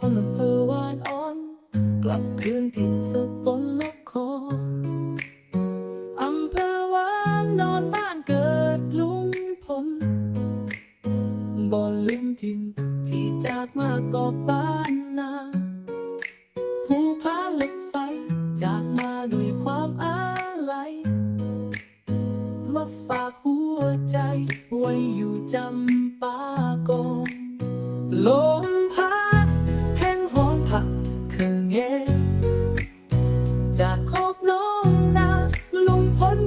คน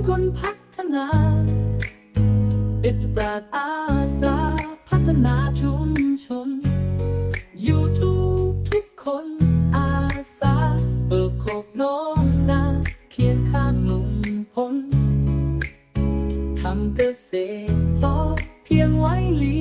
คนพัฒนาเป็นปราดอาสาพัฒนาชุมชน อยู่ทุกทุกคนอาสาเบิกโคกน้องนาเคียงข้างลุงพลทำเกษตรพอเพียงไว้ลี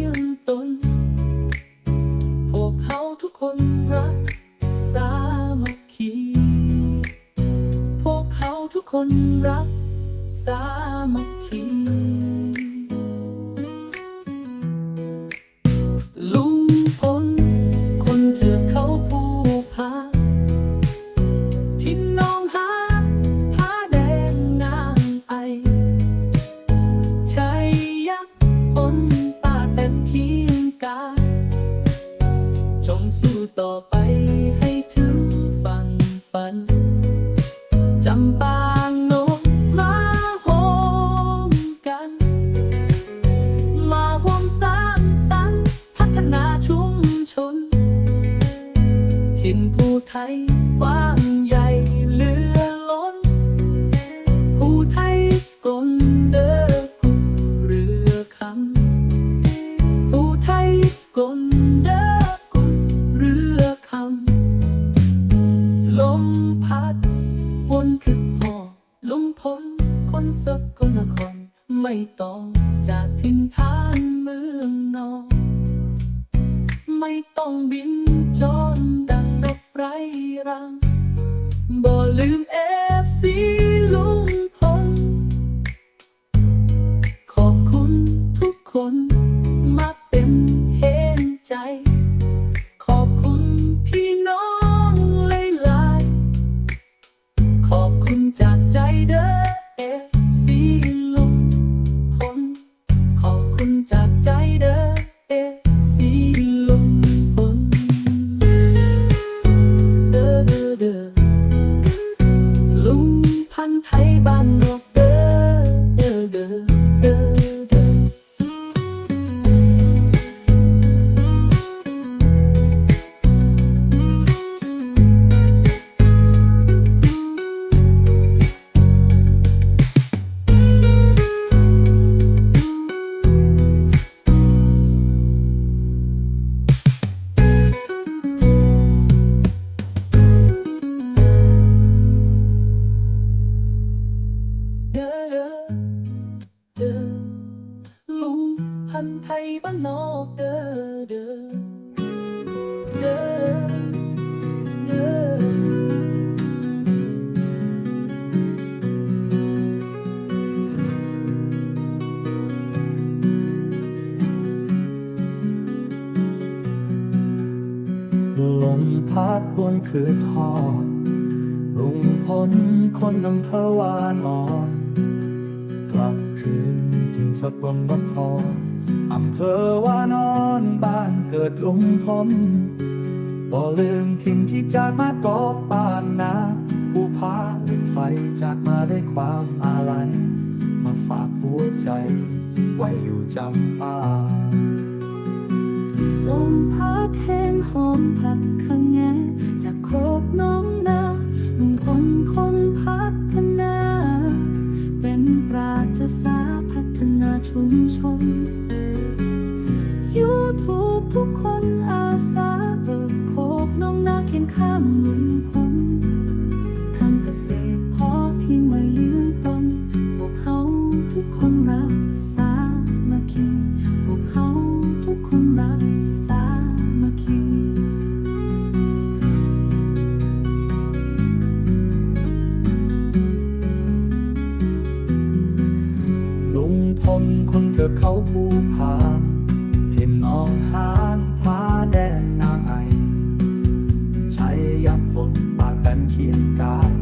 พลป้าเต็มเคียงกายจงสู้ต่อไปให้ถึงฝันฝันจำปางโนนมาโฮมกัน มาร่วมสร้างสรรค์พัฒนาชุมชน ถิ่นผู้ไทย กลเด้อกุเรือคำลมพัดวนคือพ่อลุงพลคนสกลนครไม่ต้องจากถิ่นฐานเมืองนอนไม่ต้องบินจอนดังนกไรรังบ่ลืมเอ คืนทอดลุงพลคนอำเภอวานอนกลับคืนถึงสกลนครอำเภอวานอนบ้านเกิดลุงพลบ่ลืมทิ้งที่จากมากอบบ้านนาผู้พาเล่นไฟจากมาด้วยความอาลัยมาฝากหัวใจ ไว้อยู่จำปาลมพัดแห้งหอมผัก ฒน ทือเขาผู้พาทิมนอองหานพาแดนนางไอใช้ยักษ์พลปากกันเขียนกาย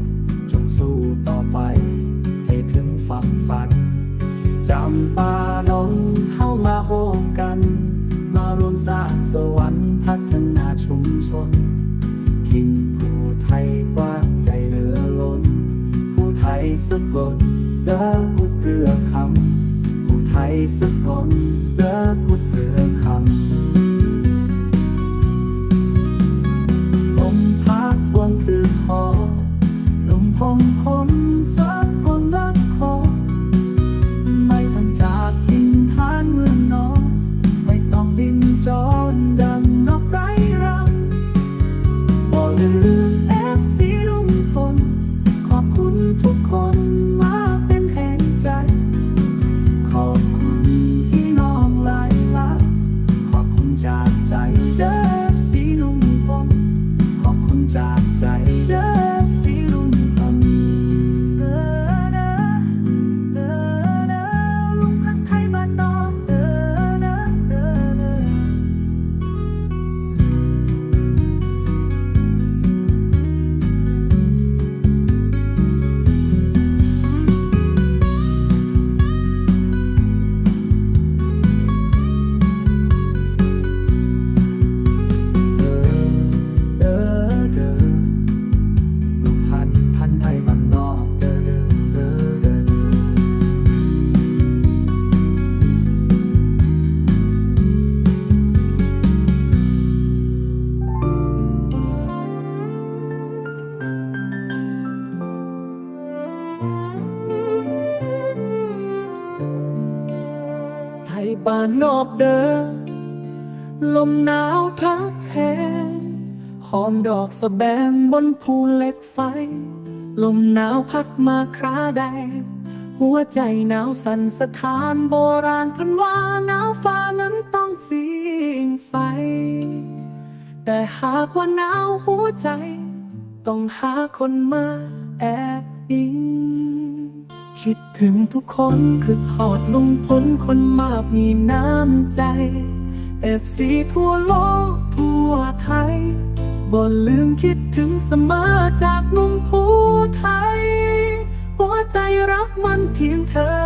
จงสู้ต่อไป ให้ถึงฝั่งฝัน จำปาดงเข้ามาโฮมกัน มารวมสร้างสวรรค์พัฒนาชุมชนทิ้ผู้ไทยกว้างใหญ่เหลือล้น ผู้ไทยสุดกลดเด้อ สักลเด้อกุดเธานอกเดิน ลมหนาวพัดแหงหอมดอกสะแบงบนภูเหล็กไฟ ลมหนาวพัดมาคราใดหัวใจหนาวสั่นสถานโบราณพันว่าหนาวฟ้านั้นต้องฟีงไฟ แต่หากว่าหนาวหัวใจ ต้องหาคนมาแอบอิง คิดถึงทุกคนคือหอดลุงพ้นคนมากมีน้ำใจเอฟซีทั่วโลกทั่วไทยบ่ลืมคิดถึงเสมอจากลุงผู้ไทย หัวใจรักมันเพียงเธอ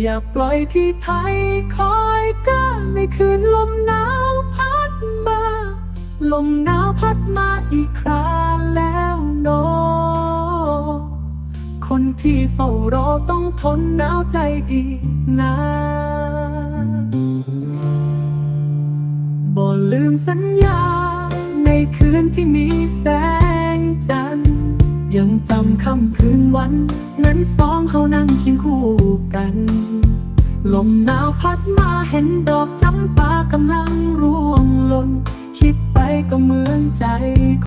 อย่าปล่อยพี่ไทยคอยก้าในคืนลมหนาวพัดมา ลมหนาวพัดมาอีกคราแล้วเนอ คนที่เฝ้ารอต้องทนหนาวใจอีกนานบ่ลืมสัญญา ในคืนที่มีแสงจันทร์ยังจำค่ำคืนวัน นั้นสองเขานั่งเคียงคู่กัน ลมหนาวพัดมาเห็นดอกจำปากำลังร่วงหล่นคิดไปก็เหมือนใจ